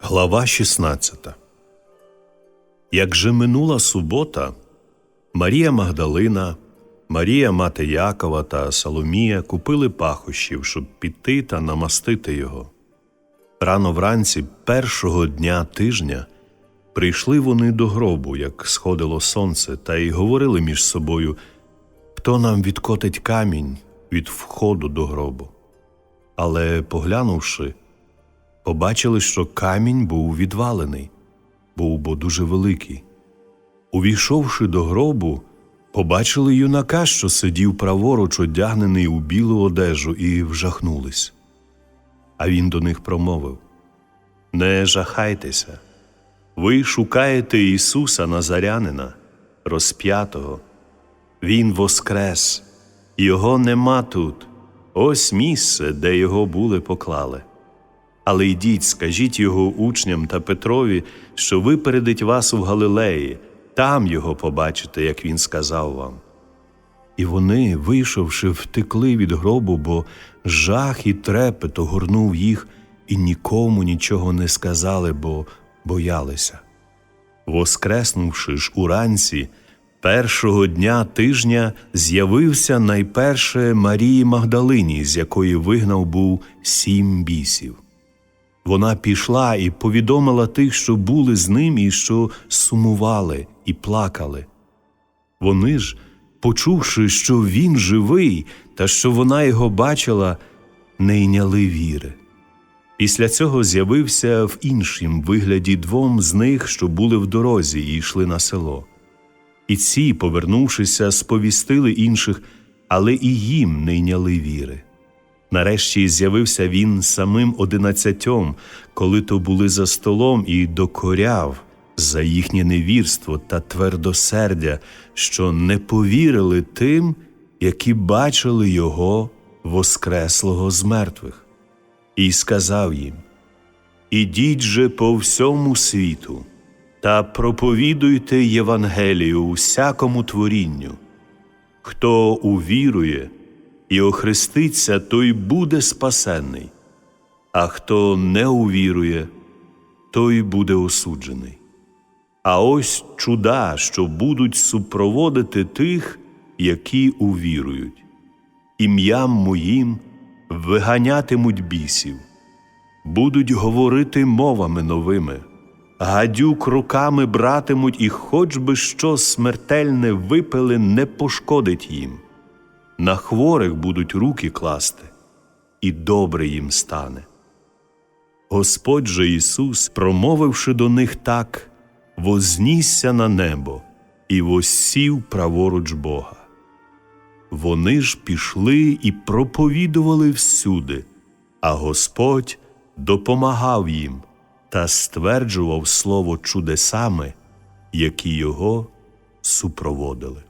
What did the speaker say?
Глава 16 Як же минула субота, Марія Магдалина, Марія мати Якова та Соломія купили пахощів, щоб піти та намастити його. Рано вранці першого дня тижня прийшли вони до гробу, як сходило сонце, та й говорили між собою, хто нам відкотить камінь від входу до гробу. Але, поглянувши, побачили, що камінь був відвалений, був бо дуже великий. Увійшовши до гробу, побачили юнака, що сидів праворуч, одягнений у білу одежу, і вжахнулись. А він до них промовив: Не жахайтеся, ви шукаєте Ісуса Назарянина, розп'ятого. Він воскрес, його нема тут. Ось місце, де його були поклали. Але йдіть, скажіть його учням та Петрові, що випередить вас у Галилеї, там його побачите, як він сказав вам. І вони, вийшовши, втекли від гробу, бо жах і трепет огорнув їх, і нікому нічого не сказали, бо боялися. Воскреснувши ж уранці, першого дня тижня з'явився найперше Марії Магдалині, з якої вигнав був сім бісів. Вона пішла і повідомила тих, що були з ним і що сумували і плакали. Вони ж, почувши, що він живий та що вона його бачила, не йняли віри. Після цього з'явився в іншім вигляді двом з них, що були в дорозі і йшли на село. І ці, повернувшися, сповістили інших, але і їм не йняли віри. Нарешті з'явився він самим одинадцятьом, коли то були за столом і докоряв за їхнє невірство та твердосердя, що не повірили тим, які бачили його воскреслого з мертвих, і сказав їм: Ідіть же по всьому світу та проповідуйте Євангелію усякому творінню. Хто увірує, і охреститься, той буде спасенний, а хто не увірує, той буде осуджений. А ось чуда, що будуть супроводити тих, які увірують. Ім'ям моїм виганятимуть бісів, будуть говорити мовами новими, гадюк руками братимуть, і хоч би що смертельне випили, не пошкодить їм на хворих будуть руки класти, і добре їм стане. Господь же Ісус, промовивши до них так, вознісся на небо і воссів праворуч Бога. Вони ж пішли і проповідували всюди, а Господь допомагав їм та стверджував слово чудесами, які його супроводили.